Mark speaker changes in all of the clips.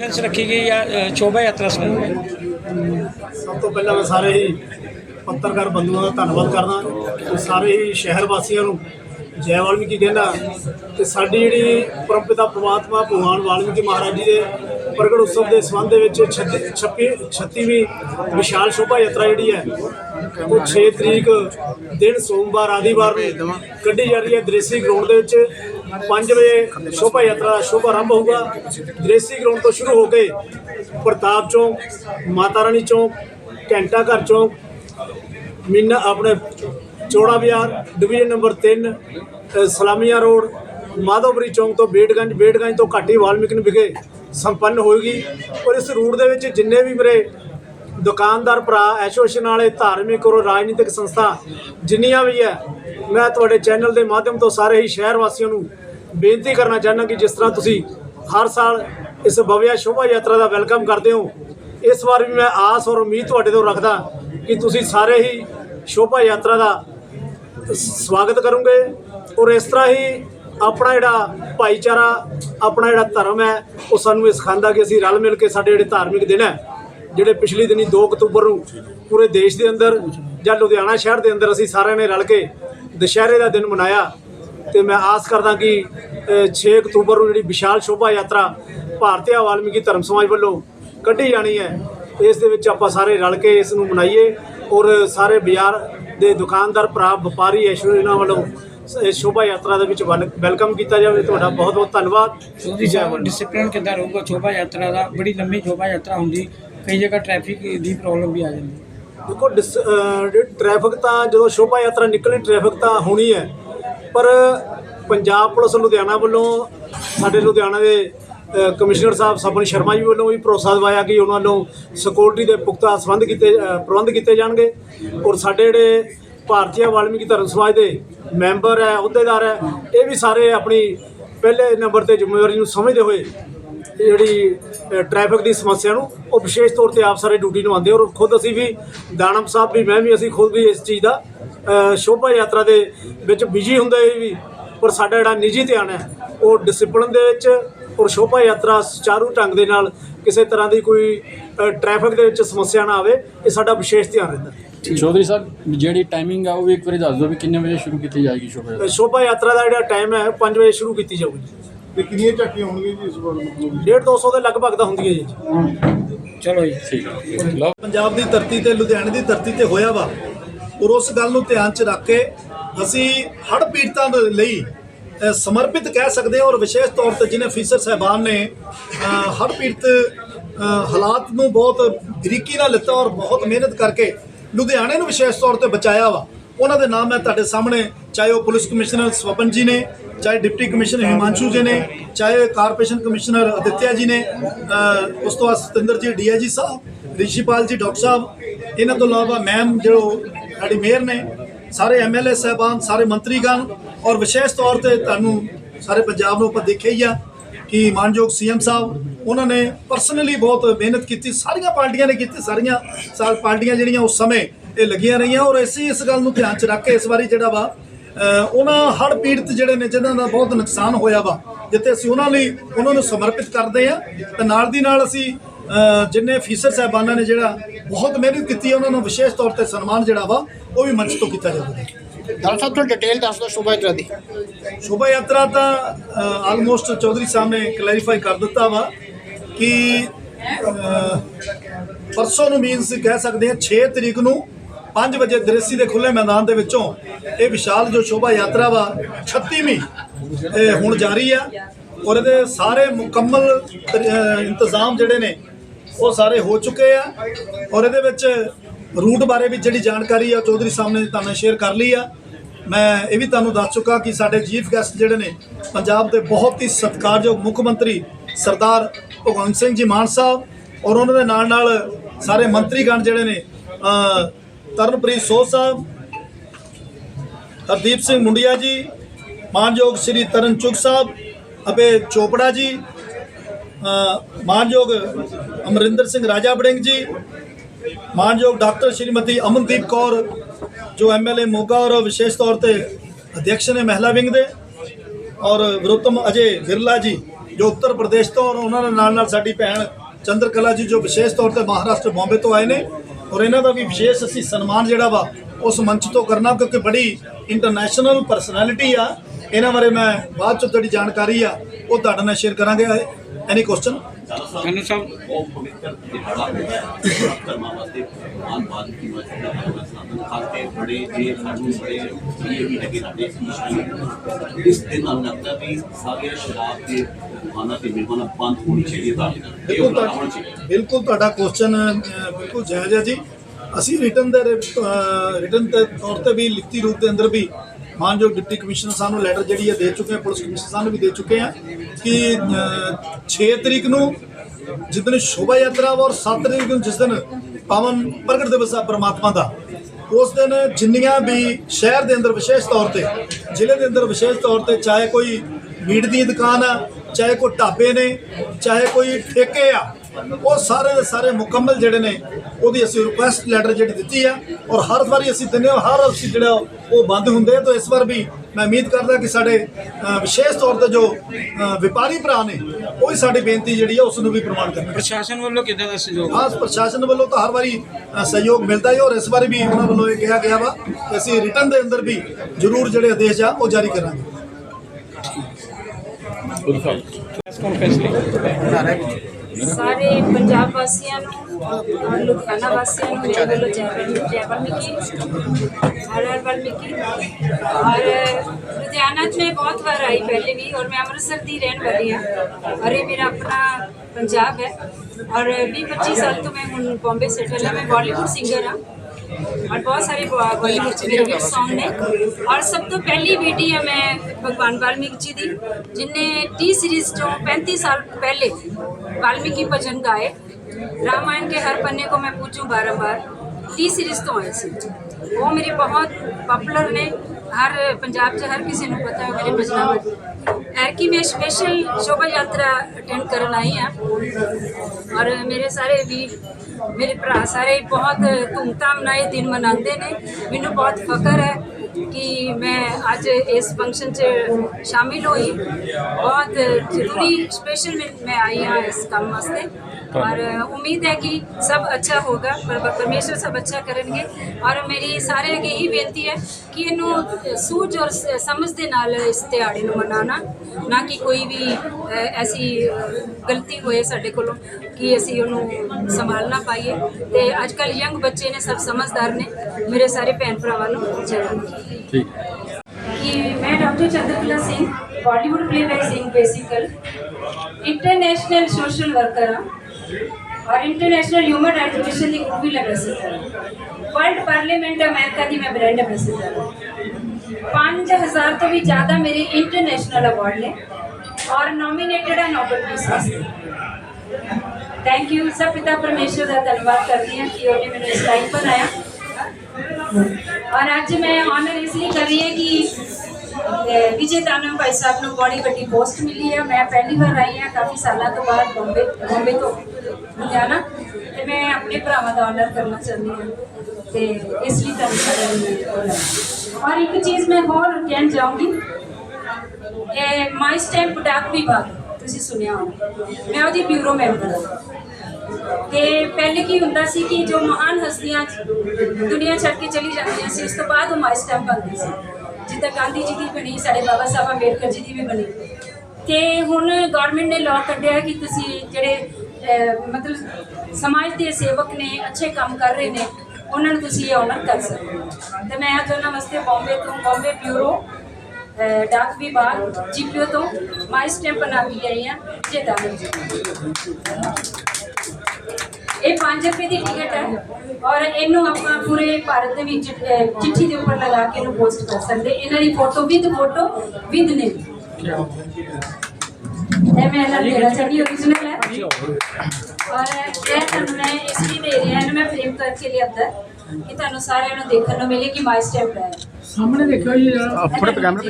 Speaker 1: Conference ਰੱਖੀ ਗਈ ਆ ਸ਼ੋਭਾ ਯਾਤਰਾ ਸੰਬੰਧੀ
Speaker 2: ਸਭ ਤੋਂ ਪਹਿਲਾਂ ਮੈਂ ਸਾਰੇ ਹੀ ਪੱਤਰਕਾਰ ਬੰਧੂਆਂ ਦਾ ਧੰਨਵਾਦ ਕਰਦਾ ਤੇ ਸਾਰੇ ਹੀ ਸ਼ਹਿਰ ਵਾਸੀਆਂ ਨੂੰ ਜੈ ਵਾਲਮੀਕੀ ਕਹਿੰਦਾ ਤੇ ਸਾਡੀ ਜਿਹੜੀ ਪਰਮਪਿਤਾ ਪ੍ਰਮਾਤਮਾ ਭਗਵਾਨ ਵਾਲਮੀਕੀ ਮਹਾਰਾਜ ਜੀ ਦੇ ਪ੍ਰਗਟ ਉਤਸਵ ਦੇ ਸੰਬੰਧ ਦੇ ਵਿੱਚ 36 36ਵੀਂ ਵਿਸ਼ਾਲ ਸ਼ੋਭਾ ਯਾਤਰਾ ਜਿਹੜੀ ਹੈ, ਉਹ 6 ਤਰੀਕ ਦਿਨ ਸੋਮਵਾਰ, ਆਦੀਵਾਰ ਨੂੰ ਕੱਢੀ ਜਾ ਰਹੀ ਹੈ ਦ੍ਰੇਸੀ ਗਰਾਊਂਡ ਦੇ ਵਿੱਚ। 5 ਵਜੇ ਸ਼ੋਭਾ ਯਾਤਰਾ ਦਾ ਸ਼ੁਭ ਆਰੰਭ ਹੋਊਗਾ। ਦ੍ਰੇਸੀ ਗਰਾਊਂਡ ਤੋਂ ਸ਼ੁਰੂ ਹੋ ਕੇ ਪ੍ਰਤਾਪ ਚੌਂਕ, ਮਾਤਾ ਰਾਣੀ ਚੌਂਕ, ਘੰਟਾ ਘਰ ਚੌਂਕ ਮੀਨਾ ਆਪਣੇ ਚੋੜਾ ਬਾਜ਼ਾਰ, ਡਿਵੀਜ਼ਨ ਨੰਬਰ 3 ਸਲਾਮੀਆ ਰੋਡ ਮਾਧੋਪੁਰੀ ਚੌਂਕ ਤੋਂ ਬੇਟਗੰਜ ਬੇਟਗੰਜ ਤੋਂ ਘਾਟੀ ਵਾਲਮੀਕਿਨ ਵਿਖੇ ਸੰਪੰਨ ਹੋਏਗੀ। ਔਰ ਇਸ ਰੂਟ ਦੇ ਵਿੱਚ ਜਿੰਨੇ ਵੀ ਮੇਰੇ ਦੁਕਾਨਦਾਰ ਭਰਾ, ਐਸੋਸੀਏਸ਼ਨ ਵਾਲੇ, ਧਾਰਮਿਕ ਔਰ ਰਾਜਨੀਤਿਕ ਸੰਸਥਾ, ਜਿੰਨੀਆਂ ਵੀ ਹੈ ਮੈਂ ਤੁਹਾਡੇ ਚੈਨਲ ਦੇ ਮਾਧਿਅਮ ਤੋਂ ਸਾਰੇ ਹੀ ਸ਼ਹਿਰ ਵਾਸੀਆਂ ਨੂੰ ਬੇਨਤੀ ਕਰਨਾ ਚਾਹੁੰਦਾ ਕਿ ਜਿਸ ਤਰ੍ਹਾਂ ਤੁਸੀਂ ਹਰ ਸਾਲ ਇਸ ਭਵਿਆ ਸ਼ੋਭਾ ਯਾਤਰਾ ਦਾ ਵੈਲਕਮ ਕਰਦੇ ਹੋ, ਇਸ ਵਾਰ ਵੀ ਮੈਂ ਆਸ ਔਰ ਉਮੀਦ ਤੁਹਾਡੇ ਤੋਂ ਰੱਖਦਾ ਕਿ ਤੁਸੀਂ ਸਾਰੇ ਹੀ ਸ਼ੋਭਾ ਯਾਤਰਾ ਦਾ ਸਵਾਗਤ ਕਰੋਗੇ ਔਰ ਇਸ ਤਰ੍ਹਾਂ ਹੀ ਆਪਣਾ ਜਿਹੜਾ ਭਾਈਚਾਰਾ, ਆਪਣਾ ਜਿਹੜਾ ਧਰਮ ਹੈ, ਉਹ ਸਾਨੂੰ ਇਹ ਸਿਖਾਉਂਦਾ ਕਿ ਅਸੀਂ ਰਲ ਮਿਲ ਕੇ ਸਾਡੇ ਜਿਹੜੇ ਧਾਰਮਿਕ ਦਿਨ ਹੈ, ਜਿਹੜੇ ਪਿਛਲੇ ਦਿਨੀ 2 ਅਕਤੂਬਰ ਨੂੰ ਪੂਰੇ ਦੇਸ਼ ਦੇ ਅੰਦਰ ਜਾਂ ਲੁਧਿਆਣਾ ਸ਼ਹਿਰ ਦੇ ਅੰਦਰ ਅਸੀਂ ਸਾਰਿਆਂ ਨੇ ਰਲ ਕੇ ਦੁਸ਼ਹਿਰੇ ਦਾ ਦਿਨ ਮਨਾਇਆ। ਤੇ ਮੈਂ ਆਸ ਕਰਦਾ ਕਿ ਅ, 6 ਅਕਤੂਬਰ ਨੂੰ ਜਿਹੜੀ ਵਿਸ਼ਾਲ ਸ਼ੋਭਾ ਯਾਤਰਾ ਭਾਰਤੀ ਵਾਲਮੀਕੀ ਧਰਮ ਸਮਾਜ ਵੱਲੋਂ ਕੱਢੀ ਜਾਣੀ ਹੈ ਇਸ ਦੇ ਵਿੱਚ ਆਪਾਂ ਸਾਰੇ ਰਲ ਕੇ ਇਸ ਨੂੰ ਮਨਾਈਏ ਔਰ ਸਾਰੇ ਬਾਜ਼ਾਰ ਦੇ ਦੁਕਾਨਦਾਰ ਭਰਾ ਵਪਾਰੀ ਐਸ਼ੋਰੀਨਾ ਵੱਲੋਂ ਇਸ ਸ਼ੋਭਾ ਯਾਤਰਾ ਦੇ ਵਿੱਚ ਵੈਲ- ਵੈਲਕਮ ਕੀਤਾ ਜਾਵੇ। ਤੁਹਾਡਾ ਬਹੁਤ ਬਹੁਤ ਧੰਨਵਾਦ।
Speaker 1: ਉਹਦੀ ਡਿਸਪਲਿਨ ਕਿੱਦਾਂ ਰਹੂਗਾ? ਸ਼ੋਭਾ ਯਾਤਰਾ ਦਾ ਬੜੀ ਲੰਮੀ ਸ਼ੋਭਾ ਯਾਤਰਾ ਹੁੰਦੀ ਕਈ ਜਗ੍ਹਾ ਟ੍ਰੈਫਿਕ ਦੀ ਪ੍ਰੋਬਲਮ ਵੀ ਆ ਜਾਂਦੀ।
Speaker 2: ਦੇਖੋ ਡਿਸ- ਅਹ ਟ੍ਰੈਫਿਕ ਤਾਂ ਜਦੋਂ ਸ਼ੋਭਾ ਯਾਤਰਾ ਨਿਕਲਣੀ ਟ੍ਰੈਫਿਕ ਤਾਂ ਹੋਣੀ ਹੈ, ਪਰ ਪੰਜਾਬ ਪੁਲਿਸ ਲੁਧਿਆਣਾ ਵੱਲੋਂ, ਸਾਡੇ ਲੁਧਿਆਣਾ ਦੇ ਕਮਿਸ਼ਨਰ ਸਾਹਿਬ ਸਪਨ ਸ਼ਰਮਾ ਜੀ ਵੱਲੋਂ ਵੀ ਭਰੋਸਾ ਦਿਵਾਇਆ ਕਿ ਉਹਨਾਂ ਵੱਲੋਂ ਸਿਕਿਉਰਿਟੀ ਦੇ ਪੁਖਤਾ ਸੰਬੰਧ ਕੀਤੇ ਪ੍ਰਬੰਧ ਕੀਤੇ ਜਾਣਗੇ। ਔਰ ਸਾਡੇ ਜਿਹੜੇ ਭਾਰਤੀ ਵਾਲਮੀਕੀ ਧਰਮ ਸਮਾਜ ਦੇ ਮੈਂਬਰ ਹੈ, ਅਹੁਦੇਦਾਰ ਹੈ, ਇਹ ਵੀ ਸਾਰੇ ਆਪਣੀ ਪਹਿਲੇ ਨੰਬਰ ਤੇ ਜ਼ਿੰਮੇਵਾਰੀ ਨੂੰ ਸਮਝਦੇ ਹੋਏ ਜਿਹੜੀ ਟ੍ਰੈਫਿਕ ਦੀ ਸਮੱਸਿਆ ਨੂੰ ਉਹ ਵਿਸ਼ੇਸ਼ ਤੌਰ ਤੇ ਆਪ ਸਾਰੇ ਡਿਊਟੀ ਨਿਭਾਉਂਦੇ ਔਰ ਖੁਦ ਅਸੀਂ ਵੀ ਦਾਨਮ ਸਾਹਿਬ ਵੀ ਮੈਂ ਵੀ ਅਸੀਂ ਖੁਦ ਵੀ ਇਸ ਚੀਜ਼ ਦਾ ਸ਼ੋਭਾ ਯਾਤਰਾ ਦੇ ਵਿੱਚ ਬਿਜ਼ੀ ਹੁੰਦੇ ਵੀ ਪਰ ਸਾਡਾ ਜਿਹੜਾ ਨਿੱਜੀ ਧਿਆਨ ਹੈ ਉਹ ਡਿਸਪਲਿਨ ਦੇ ਵਿੱਚ ਔਰ ਸ਼ੋਭਾ ਯਾਤਰਾ ਸੁਚਾਰੂ ਢੰਗ ਦੇ ਨਾਲ ਕਿਸੇ ਤਰ੍ਹਾਂ ਦੀ ਕੋਈ ਟ੍ਰੈਫਿਕ ਦੇ ਵਿੱਚ ਸਮੱਸਿਆ ਨਾ ਆਵੇ ਇਹ ਸਾਡਾ ਵਿਸ਼ੇਸ਼ ਧਿਆਨ ਰਹਿੰਦਾ।
Speaker 3: ਚੌਧਰੀ ਸਾਹਿਬ ਜਿਹੜੀ ਟਾਈਮਿੰਗ ਆ ਉਹ ਵੀ ਇੱਕ ਵਾਰੀ ਦੱਸ ਦਿਓ ਵੀ ਕਿੰਨੇ ਵਜੇ ਸ਼ੁਰੂ ਕੀਤੀ ਜਾਏਗੀ ਸ਼ੋਭਾ
Speaker 2: ਅ, ਸ਼ੋਭਾ ਯਾਤਰਾ ਦਾ ਜਿਹੜਾ ਟਾਈਮ ਹੈ 5 ਵਜੇ ਸ਼ੁਰੂ ਕੀਤੀ ਜਾਊਗੀ।
Speaker 4: ਤੇ ਕਿੰਨੀਆਂ ਝਾਕੀਆਂ ਹੋਣਗੀਆਂ ਜੀ ਇਸ ਵਾਰ ਮਤਲਬ?
Speaker 2: 150 200 ਦੇ ਲਗਭਗ ਤਾਂ ਹੁੰਦੀ ਹੈ। ਜੀ
Speaker 1: ਚਲੋ ਜੀ।
Speaker 3: ਠੀਕ ਹੈ ਲਓ।
Speaker 5: ਪੰਜਾਬ ਦੀ ਧਰਤੀ ਤੇ ਲੁਧਿਆਣੇ ਦੀ ਧਰਤੀ ਤੇ ਹੋਇਆ ਵਾ। ਔਰ ਉਸ ਗੱਲ ਨੂੰ ਧਿਆਨ 'ਚ ਰੱਖ ਕੇ ਅਸੀਂ ਹੜ੍ਹ ਪੀੜਤਾਂ ਦੇ ਲਈ ਸਮਰਪਿਤ ਕਹਿ ਸਕਦੇ ਹਾਂ ਔਰ ਵਿਸ਼ੇਸ਼ ਤੌਰ ਤੇ ਜਿਨੇ ਅਫੀਸਰ ਸਾਹਿਬਾਨ ਨੇ ਅ, ਹੜ੍ਹ ਪੀੜਤ ਹਾਲਾਤ ਨੂੰ ਬਹੁਤ ਬਰੀਕੀ ਨਾਲ ਲਿੱਤਾ ਔਰ ਬਹੁਤ ਮਿਹਨਤ ਕਰਕੇ ਲੁਧਿਆਣੇ ਨੂੰ ਵਿਸ਼ੇਸ਼ ਤੌਰ ਤੇ ਬਚਾਇਆ ਵਾ। ਉਹਨਾਂ ਦੇ ਨਾਮ ਮੈਂ ਤੁਹਾਡੇ ਸਾਹਮਣੇ, ਚਾਹੇ ਉਹ ਪੁਲਿਸ ਕਮਿਸ਼ਨਰ ਸਵਪਨ ਜੀ ਨੇ, ਚਾਹੇ ਡਿਪਟੀ ਕਮਿਸ਼ਨਰ ਹਿਮਾਂਸ਼ੂ ਜੀ ਨੇ, ਚਾਹੇ ਕਾਰਪੋਰੇਸ਼ਨ ਕਮਿਸ਼ਨਰ ਅਦਿੱਤਿਆ ਜੀ ਨੇ ਉਸ ਤੋਂ ਬਾਅਦ ਸਤਿੰਦਰ ਜੀ, ਡੀਆਈਜੀ ਸਾਹਿਬ, ਰਿਸ਼ੀਪਾਲ ਜੀ, ਡਾਕਟਰ ਸਾਹਿਬ, ਇਹਨਾਂ ਤੋਂ ਇਲਾਵਾ ਮੈਮ ਜੋ ਸਾਡੀ ਮੇਅਰ ਨੇ, ਸਾਰੇ ਐਮਐਲਏ ਸਾਹਿਬਾਨ, ਸਾਰੇ ਮੰਤਰੀਗਣ, ਔਰ ਵਿਸ਼ੇਸ਼ ਤੌਰ ਤੇ ਤੁਹਾਨੂੰ ਸਾਰੇ ਪੰਜਾਬ ਨੂੰ ਆਪਾਂ ਦੇਖਿਆ ਹੀ ਆ ਕਿ ਮਾਨਯੋਗ ਸੀਐਮ ਸਾਹਿਬ, ਉਹਨਾਂ ਨੇ ਪਰਸਨਲੀ ਬਹੁਤ ਮਿਹਨਤ ਕੀਤੀ, ਸਾਰੀਆਂ ਪਾਰਟੀਆਂ ਨੇ ਕੀਤੀ, ਸਾਰੀਆਂ ਸਾਰ ਪਾਰਟੀਆਂ ਜਿਹੜੀਆਂ ਉਸ ਸਮੇਂ ਇਹ ਲੱਗੀਆਂ ਰਹੀਆਂ ਔਰ ਅਸੀਂ ਇਸ ਗੱਲ ਨੂੰ ਧਿਆਨ ਚ ਰੱਖ ਕੇ ਇਸ ਵਾਰੀ ਜਿਹੜਾ ਵਾ ਉਹਨਾਂ ਹੜ੍ਹ ਪੀੜਤ ਜਿਹੜੇ ਨੇ ਜਿਨ੍ਹਾਂ ਦਾ ਬਹੁਤ ਨੁਕਸਾਨ ਹੋਇਆ ਵਾ ਜਿੱਥੇ ਅਸੀਂ ਉਹਨਾਂ ਲਈ ਉਹਨਾਂ ਨੂੰ ਸਮਰਪਿਤ ਕਰਦੇ ਆ ਤੇ ਨਾਲ ਦੀ ਨਾਲ ਅਸੀਂ ਜਿੰਨੇ ਅਫੀਸਰ ਸਾਹਿਬਾਨਾਂ ਨੇ ਜਿਹੜਾ ਬਹੁਤ ਮਿਹਨਤ ਕੀਤੀ ਉਹਨਾਂ ਨੂੰ ਵਿਸ਼ੇਸ਼ ਤੌਰ ਤੇ ਸਨਮਾਨ ਜਿਹੜਾ ਵਾ ਉਹ ਵੀ ਮੰਚ ਤੋਂ ਕੀਤਾ ਜਾਵੇਗਾ
Speaker 4: ਡਾਕਟਰ ਸਾਹਿਬ ਤੋਂ ਡਿਟੇਲ ਦੱਸ ਦਿਓ ਸ਼ੋਭਾ ਯਾਤਰਾ ਦੀ।
Speaker 5: ਸ਼ੋਭਾ ਯਾਤਰਾ ਤਾਂ ਆਲਮੋਸਟ ਚੌਧਰੀ ਸਾਹਿਬ ਨੇ ਕਲੈਰੀਫਾਈ ਕਰ ਦਿੱਤਾ ਵਾ ਕਿ ਪਰਸੋਂ ਨੂੰ ਮੀਨਸ ਕਹਿ ਸਕਦੇ ਹਾਂ 6 ਤਰੀਕ ਨੂੰ 5 ਵਜੇ ਦ੍ਰਿਸ਼ੀ ਦੇ ਖੁੱਲੇ ਮੈਦਾਨ ਦੇ ਵਿੱਚੋਂ ਇਹ ਵਿਸ਼ਾਲ ਜੋ ਸ਼ੋਭਾ ਯਾਤਰਾ ਵਾ 36ਵੀਂ ਇਹ ਹੁਣ ਜਾਰੀ ਆ। ਔਰ ਇਹਦੇ ਸਾਰੇ ਮੁਕੰਮਲ ਇੰਤਜ਼ਾਮ ਜਿਹੜੇ ਨੇ, ਉਹ ਸਾਰੇ ਹੋ ਚੁੱਕੇ ਆ। ਔਰ ਇਹਦੇ ਵਿੱਚ ਰੂਟ ਬਾਰੇ ਵੀ ਜਿਹੜੀ ਜਾਣਕਾਰੀ ਆ, ਚੌਧਰੀ ਸਾਹਿਬ ਨੇ ਤੁਹਾਨੂੰ ਸ਼ੇਅਰ ਕਰ ਲਈ ਆ। ਮੈਂ ਇਹ ਵੀ ਤੁਹਾਨੂੰ ਦੱਸ ਚੁੱਕਾ ਕਿ ਸਾਡੇ ਚੀਫ ਗੈਸਟ ਜਿਹੜੇ ਨੇ, ਪੰਜਾਬ ਦੇ ਬਹੁਤ ਹੀ ਸਤਿਕਾਰਯੋਗ ਮੁੱਖ ਮੰਤਰੀ ਸਰਦਾਰ ਭਗਵੰਤ ਸਿੰਘ ਜੀ ਮਾਨ ਸਾਹਿਬ ਔਰ ਉਹਨਾਂ ਦੇ ਨਾਲ ਨਾਲ ਸਾਰੇ ਮੰਤਰੀਗਣ ਜਿਹੜੇ ਨੇ ਅ, ਤਰਨਪ੍ਰੀਤ ਸੋਹ ਸਾਹਿਬ ਹਰਦੀਪ ਸਿੰਘ ਮੁੰਡਿਆ ਜੀ ਮਾਨਯੋਗ ਸ੍ਰੀ ਤਰਨ ਚੁਗ ਸਾਹਿਬ ਅਬੇ ਚੋਪੜਾ ਜੀ ਮਾਨਯੋਗ ਅਮਰਿੰਦਰ ਸਿੰਘ ਰਾਜਾ ਬੜਿੰਗ ਜੀ ਮਾਨਯੋਗ ਡਾਕਟਰ ਸ਼੍ਰੀਮਤੀ ਅਮਨਦੀਪ ਕੌਰ ਜੋ ਐਮਐਲਏ ਮੋਗਾ ਔਰ ਵਿਸ਼ੇਸ਼ ਤੌਰ ਤੇ ਅਧਿਕਸ਼ ਨੇ ਮਹਿਲਾ ਵਿੰਗ ਦੇ ਔਰ ਵਿਰੋਤਮ ਅਜੇ ਬਿਰਲਾ ਜੀ ਜੋ ਉੱਤਰ ਪ੍ਰਦੇਸ਼ ਤੋਂ ਔਰ ਉਹਨਾਂ ਦੇ ਨਾਲ ਨਾਲ ਸਾਡੀ ਭੈਣ ਚੰਦਰ ਕਲਾ ਜੀ ਜੋ ਵਿਸ਼ੇਸ਼ ਤੌਰ ਤੇ ਮਹਾਰਾਸ਼ਟਰ ਬੰਬੇ ਤੋਂ ਆਏ ਨੇ ਔਰ ਇਹਨਾਂ ਦਾ ਵੀ ਵਿਸ਼ੇਸ਼ ਅਸੀਂ ਸਨਮਾਨ ਜਿਹੜਾ ਵਾ, ਉਸ ਮੰਚ ਤੋਂ ਕਰਨਾ ਕਿਉਂਕਿ ਬੜੀ ਇੰਟਰਨੈਸ਼ਨਲ ਪਰਸਨੈਲਿਟੀ ਆ। ਇਹਨਾਂ ਬਾਰੇ ਮੈਂ ਬਾਅਦ ਚ ਤੁਹਾਡੀ ਜਾਣਕਾਰੀ ਆ, ਉਹ ਤੁਹਾਡੇ ਨਾਲ ਸ਼ੇਅਰ ਕਰਾਂਗੇ ਐਨੀ ਕੁਐਸਚਨ
Speaker 1: ਤੁਹਾਨੂੰ ਸਭ
Speaker 6: ਉਹ ਪਵਿੱਤਰ ਦਿਹਾੜਾ ਹੈ ਕਰਮਾਂ ਵਾਸਤੇ ਆਨ ਬਾਦ ਕੀ ਮਸਲਾ ਹੈ ਸਾਧਨ ਖਾਤੇ ਬੜੇ ਜੇ ਸਾਨੂੰ ਬੜੇ ਇਹ ਵੀ ਲੱਗੇ ਸਾਡੇ ਇਸ਼ੂ ਇਸ ਦਿਨ ਨਾਲ ਲੱਗਦਾ ਵੀ ਸਾਰੇ ਸ਼ਰਾਬ ਦੇ ਦੁਕਾਨਾਂ ਤੇ ਮਿਲਵਾਨਾ ਬੰਦ ਹੋਣੀ ਚਾਹੀਦੀ ਹੈ ਤਾਂ। ਇਹ
Speaker 5: ਬਿਲਕੁਲ
Speaker 6: ਹੋਣਾ
Speaker 5: ਤੁਹਾਡਾ
Speaker 6: ਚਾਹੀਦਾ।
Speaker 5: ਬਿਲਕੁਲ ਤੁਹਾਡਾ ਕੁਐਸਚਨ ਬਿਲਕੁਲ ਜਾਇਜ਼ ਹੈ ਜੀ। ਅਸੀਂ ਰਿਟਰਨ ਦੇ ਰਿਟਰਨ ਦੇ ਤੌਰ ਤੇ ਵੀ ਲਿਖਤੀ ਰੂਪ ਦੇ ਅੰਦਰ ਵੀ ਮਾਨਯੋਗ ਡਿਪਟੀ ਕਮਿਸ਼ਨਰ ਸਾਹਿਬ ਨੂੰ ਲੈਟਰ ਜਿਹੜੀ ਹੈ ਦੇ ਚੁੱਕੇ ਹਾਂ ਪੁਲਿਸ ਕਮਿਸ਼ਨਰ ਸਾਹਿਬ ਨੂੰ ਵੀ ਦੇ ਚੁੱਕੇ ਹਾਂ। ਕਿ ਅਹ, 6 ਤਰੀਕ ਨੂੰ ਜਿਸ ਦਿਨ ਸ਼ੋਭਾ ਯਾਤਰਾ ਔਰ 7 ਤਰੀਕ ਨੂੰ ਜਿਸ ਦਿਨ ਪਾਵਨ ਪ੍ਰਗਟ ਦਿਵਸ ਆ ਪਰਮਾਤਮਾ ਦਾ ਉਸ ਦਿਨ ਜਿੰਨੀਆਂ ਵੀ ਸ਼ਹਿਰ ਦੇ ਅੰਦਰ ਵਿਸ਼ੇਸ਼ ਤੌਰ ਤੇ ਜ਼ਿਲ੍ਹੇ ਦੇ ਅੰਦਰ ਵਿਸ਼ੇਸ਼ ਤੌਰ ਤੇ ਚਾਹੇ ਕੋਈ ਮੀਟ ਦੀ ਦੁਕਾਨ ਆ ਚਾਹੇ ਕੋਈ ਢਾਬੇ ਨੇ ਚਾਹੇ ਕੋਈ ਠੇਕੇ ਆ ਉਹ ਸਾਰੇ ਦੇ ਸਾਰੇ ਮੁਕੰਮਲ ਜਿਹੜੇ ਨੇ ਉਹਦੀ ਅਸੀਂ ਰਿਕੁਐਸਟ ਲੈਟਰ ਜਿਹੜੀ ਦਿੱਤੀ ਆ ਔਰ ਹਰ ਵਾਰੀ ਅਸੀਂ ਦਿੰਦੇ ਹਾਂ ਹਰ ਅਸੀਂ ਜਿਹੜਾ ਉਹ ਬੰਦ ਹੁੰਦੇ ਆ ਤਾਂ ਇਸ ਵਾਰ ਵੀ ਮੈਂ ਉਮੀਦ ਕਰਦਾ ਕਿ ਸਾਡੇ ਵਿਸ਼ੇਸ਼ ਤੌਰ ਤੇ ਜੋ ਵਪਾਰੀ ਭਰਾ ਨੇ ਉਹ ਹੀ ਸਾਡੀ ਬੇਨਤੀ ਜਿਹੜੀ ਆ ਉਸ ਨੂੰ ਵੀ ਪ੍ਰਮਾਣ ਕਰਨਗੇ।
Speaker 1: ਪ੍ਰਸ਼ਾਸਨ ਵੱਲੋਂ ਕਿੱਦਾਂ ਦਾ ਸਹਿਯੋਗ?
Speaker 5: ਖਾਸ ਪ੍ਰਸ਼ਾਸਨ ਵੱਲੋਂ ਤਾਂ ਹਰ ਵਾਰੀ ਸਹਿਯੋਗ ਮਿਲਦਾ ਹੈ ਔਰ ਇਸ ਵਾਰੀ ਵੀ ਉਹਨਾਂ ਵੱਲੋਂ ਇਹ ਕਿਹਾ ਗਿਆ ਵਾ ਕਿ ਅਸੀਂ ਰਿਟਰਨ ਦੇ ਅੰਦਰ ਵੀ ਜ਼ਰੂਰ ਜਿਹੜੇ ਆਦੇਸ਼ ਆ ਉਹ ਜਾਰੀ ਕਰਾਂਗੇ।
Speaker 1: ਪ੍ਰੈਸ ਕਾਨਫਰੰਸ ਲਈ
Speaker 7: ਸਾਰੇ ਪੰਜਾਬ ਵਾਸੀਆਂ ਨੂੰ ਔਰ ਲੁਧਿਆਣਾ ਵਾਸੀਆਂ ਨੂੰ ਮੇਰੇ ਵੱਲੋਂ ਜੈ ਬਲ- ਜੈ ਵਾਲਮੀਕੀ ਹਰ ਹਰ ਵਾਲਮੀਕੀ ਔਰ ਲੁਧਿਆਣਾ 'ਚ ਮੈਂ ਬਹੁਤ ਵਾਰ ਆਈ ਪਹਿਲੇ ਵੀ, ਔਰ ਮੈਂ ਅੰਮ੍ਰਿਤਸਰ ਦੀ ਰਹਿਣ ਵਾਲੀ ਹਾਂ। ਔਰ ਇਹ ਮੇਰਾ ਆਪਣਾ ਪੰਜਾਬ ਹੈ। ਔਰ 20 25 ਸਾਲ ਤੋਂ ਮੈਂ ਹੁਣ ਬੰਬੇ ਸੈਟਲ ਹਾਂ। ਮੈਂ ਬਾਲੀਵੁੱਡ ਸਿੰਗਰ ਹਾਂ। ਔਰ ਬਹੁਤ ਸਾਰੇ ਬਾਲੀਵੁੱਡ ਚ ਮੇਰੇ ਹਿੱਟ Song ਨੇ ਔਰ ਸਭ ਤੋਂ ਪਹਿਲੀ ਬੇਟੀ ਹੈ ਮੈਂ ਭਗਵਾਨ ਵਾਲਮੀਕ ਜੀ ਦੀ ਜਿਨਨੇ ਟੀ ਸੀਰੀਜ਼ ਤੋਂ 35 ਸਾਲ ਪਹਿਲੇ वाल्मीकि भजन गाए रामायण के हर पन्ने को मैं पूछूं बारंबार टी सीरीज ਤੋਂ ਆਏ ਸੀ ਉਹ ਮੇਰੇ ਬਹੁਤ ਪਪੂਲਰ ਨੇ ਹਰ ਪੰਜਾਬ 'ਚ ਹਰ ਕਿਸੇ ਨੂੰ ਪਤਾ ਹੈ ਮੇਰੇ ਭਜਨਾਂ ਬਾਰੇ ਐਰਕੀ ਮੈਂ ਸਪੈਸ਼ਲ ਸ਼ੋਭਾ ਯਾਤਰਾ ਅਟੈਂਡ ਕਰਨ ਆਈ ਹਾਂ ਔਰ ਮੇਰੇ ਸਾਰੇ ਵੀ ਮੇਰੇ ਭਰਾ ਸਾਰੇ ਬਹੁਤ ਧੂਮਧਾਮ ਨਾਲ ਇਹ ਦਿਨ ਮਨਾਉਂਦੇ ਨੇ। ਮੈਨੂੰ ਬਹੁਤ ਫਖਰ ਹੈ ਕਿ ਮੈਂ ਅੱਜ ਇਸ ਫੰਕਸ਼ਨ 'ਚ ਸ਼ਾਮਿਲ ਹੋਈ। ਬਹੁਤ ਜ਼ਰੂਰੀ ਸਪੈਸ਼ਲ ਮੈਂ ਆਈ ਹਾਂ ਇਸ ਕੰਮ ਵਾਸਤੇ। ਔਰ ਉਮੀਦ ਹੈ ਕਿ ਸਭ ਅੱਛਾ ਹੋਗਾ ਪਰ ਪਰਮੇਸ਼ਰ ਸਭ ਅੱਛਾ ਕਰਨਗੇ ਔਰ ਮੇਰੀ ਸਾਰੇ ਅੱਗੇ ਹੀ ਬੇਨਤੀ ਹੈ ਕਿ ਇਹਨੂੰ ਸੂਝ ਔਰ ਸ- ਸਮਝ ਦੇ ਨਾਲ ਇਸ ਦਿਹਾੜੇ ਨੂੰ ਮਨਾਉਣਾ ਨਾ ਕਿ ਕੋਈ ਵੀ ਅ, ਐਸੀ ਅ, ਗਲਤੀ ਹੋਏ ਸਾਡੇ ਕੋਲੋਂ ਕਿ ਅਸੀਂ ਉਹਨੂੰ ਸੰਭਾਲ ਨਾ ਪਾਈਏ ਤੇ ਅੱਜ ਕੱਲ ਯੰਗ ਬੱਚੇ ਨੇ ਸਭ ਸਮਝਦਾਰ ਨੇ ਮੇਰੇ ਸਾਰੇ ਭੈਣ ਭਰਾਵਾਂ ਨੂੰ ਜੈ ਹਿੰਦ।
Speaker 3: ਠੀਕ
Speaker 7: कि मैं doctor Chandrakala Singh Bollywood playback singer basically international social worker हाँ और इंटरनेशनल ह्यूमन राइट कमीशन की खूबी लग रही वर्ल्ड पार्लियामेंट अमेरिका की मैं ब्रांड एम्बेसडर हूँ पाँच हज़ार तो भी ज़्यादा मेरे इंटरनेशनल अवार्ड ने और नॉमिनेटेड है नोबल पीस थैंक यू सब पिता परमेश्वर का धन्यवाद करती हैं कि उन्हें मैंने इस लाइन पर आया और आज मैं ऑनर इसलिए कर रही है कि ਕਿ ਵਿਜੇ ਤਾਨਮ ਭਾਈ ਸਾਹਿਬ ਨੂੰ ਬੜੀ ਵੱਡੀ ਪੋਸਟ ਮਿਲੀ ਹੈ। ਮੈਂ ਪਹਿਲੀ ਵਾਰ ਆਈ ਹਾਂ ਕਾਫੀ ਸਾਲਾਂ ਤੋਂ ਬਾਅਦ ਬੰਬੇ ਬੰਬੇ ਤੋਂ ਲੁਧਿਆਣਾ। ਤੇ ਮੈਂ ਆਪਣੇ ਭਰਾਵਾਂ ਦਾ ਆਨਰ ਕਰਨਾ ਚਾਹੁੰਦੀ ਹਾਂ ਤੇ ਇਸ ਲਈ ਤੁਹਾਨੂੰ ਸਾਰਿਆਂ ਔਰ ਇੱਕ ਚੀਜ਼ ਮੈਂ ਹੋਰ ਕਹਿਣ ਚਾਹੂੰਗੀ ਇਹ ਮਾਈ ਸਟੈਂਪ ਡਾਕ ਵਿਭਾਗ ਤੁਸੀਂ ਸੁਣਿਆ ਹੋਣਾ। ਮੈਂ ਉਹਦੀ ਬਿਊਰੋ ਮੈਂਬਰ ਹਾਂ। ਤੇ ਪਹਿਲੇ ਕੀ ਹੁੰਦਾ ਸੀ ਕਿ ਜੋ ਮਹਾਨ ਹਸਤੀਆਂ ਦੁਨੀਆ ਛੱਡ ਕੇ ਚਲੀ ਜਾਂਦੀਆਂ ਸੀ, ਉਸ ਤੋਂ ਬਾਅਦ ਉਹ ਮਾਈ ਸਟੈਂਪ ਬਣਦੀ ਸੀ। ਜਿੱਦਾਂ ਗਾਂਧੀ ਜੀ ਦੀ ਬਣੀ ਸਾਡੇ ਬਾਬਾ ਸਾਹਿਬ ਅੰਬੇਡਕਰ ਜੀ ਦੀ ਵੀ ਬਣੀ। ਤੇ ਹੁਣ ਗਵਰਨਮੈਂਟ ਨੇ ਲਾਅ ਕੱਢਿਆ ਕਿ ਤੁਸੀਂ ਜਿਹੜੇ ਮਤਲਬ ਸਮਾਜ ਦੇ ਸੇਵਕ ਨੇ ਅੱਛੇ ਕੰਮ ਕਰ ਰਹੇ ਨੇ ਉਹਨਾਂ ਨੂੰ ਤੁਸੀਂ ਇਹ ਆਨਰ ਕਰ ਸਕਦੇ ਹੋ। ਤੇ ਮੈਂ ਅੱਜ ਉਹਨਾਂ ਵਾਸਤੇ ਬੰਬੇ ਤੋਂ ਬੰਬੇ ਬਿਊਰੋ ਅਹ, ਡਾਕ ਵਿਭਾਗ ਜੀਪੀਓ ਤੋਂ ਮਾਈ ਸਟੈਂਪ ਬਣਾ ਕੇ ਆਈ ਹਾਂ ਜੇ ਦਾਨ ਜੀ। ਇਹ 5 ਰੁਪਏ ਦੀ ਟਿਕਟ ਹੈ ਔਰ ਇਹਨੂੰ ਆਪਾਂ ਪੂਰੇ ਭਾਰਤ ਦੇ ਵਿੱਚ ਚਿੱਠੀ ਦੇ ਉੱਪਰ ਲਗਾ ਕੇ ਇਹਨੂੰ ਪੋਸਟ ਕਰ ਸਕਦੇ। ਇਹਨਾਂ ਦੀ ਫੋਟੋ ਵਿਦ ਫੋਟੋ ਵਿਦ ਨੇ ਇਹ ਮੈਂ ਇਹਨਾਂ ਦੇਣਾ ਚਾਹਨੀ ਓਰੀਜਨਲ ਹੈ। ਔਰ ਇਹ ਤੁਹਾਨੂੰ ਮੈਂ ਇਸ ਲਈ ਦੇ ਰਹੀ ਇਹਨੂੰ ਮੈਂ ਫਰੇਮ ਕਰਕੇ ਲਿਆਂਦਾ ਹੈ ਕਿ ਤੁਹਾਨੂੰ ਸਾਰਿਆਂ ਨੂੰ ਦੇਖਣ ਨੂੰ ਮਿਲੇ ਕਿ ਮਾਈ ਸਟੈਪ ਹੈ।
Speaker 1: ਸਾਹਮਣੇ ਦੇਖੋ ਜੀ
Speaker 7: ਆਪਣੇ ਕੈਮਰਾ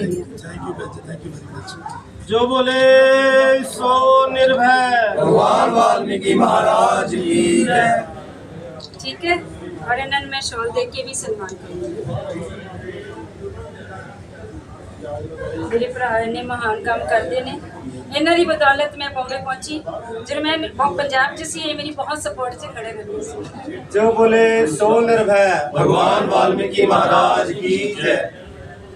Speaker 2: ਜੋ ਬੋਲੇ ਸੋ ਨਿਰਭੈ
Speaker 7: ਠੀਕ ਹੈ ਔਰ ਇਹਨਾਂ ਨੂੰ ਮੈਂ ਸ਼ਾਲ ਦੇ ਕੇ ਵੀ ਸਨਮਾਨ ਕਰੂੰਗੀ ਮੇਰੇ ਭਰਾ ਨੇ ਮਹਾਨ ਕੰਮ ਕਰਦੇ ਨੇ ਇਹਨਾਂ ਦੀ ਬਦੌਲਤ ਮੈਂ ਬੰਬੇ ਪਹੁੰਚੀ ਜਦੋਂ ਮੈਂ ਬ- ਪੰਜਾਬ 'ਚ ਸੀ ਇਹ ਮੇਰੀ ਬਹੁਤ ਸਪੋਰਟ 'ਚ ਖੜੇ ਰਹਿੰਦੇ ਸੀ
Speaker 8: जो बोले सो निर्भय भगवान वाल्मीकि महाराज की जय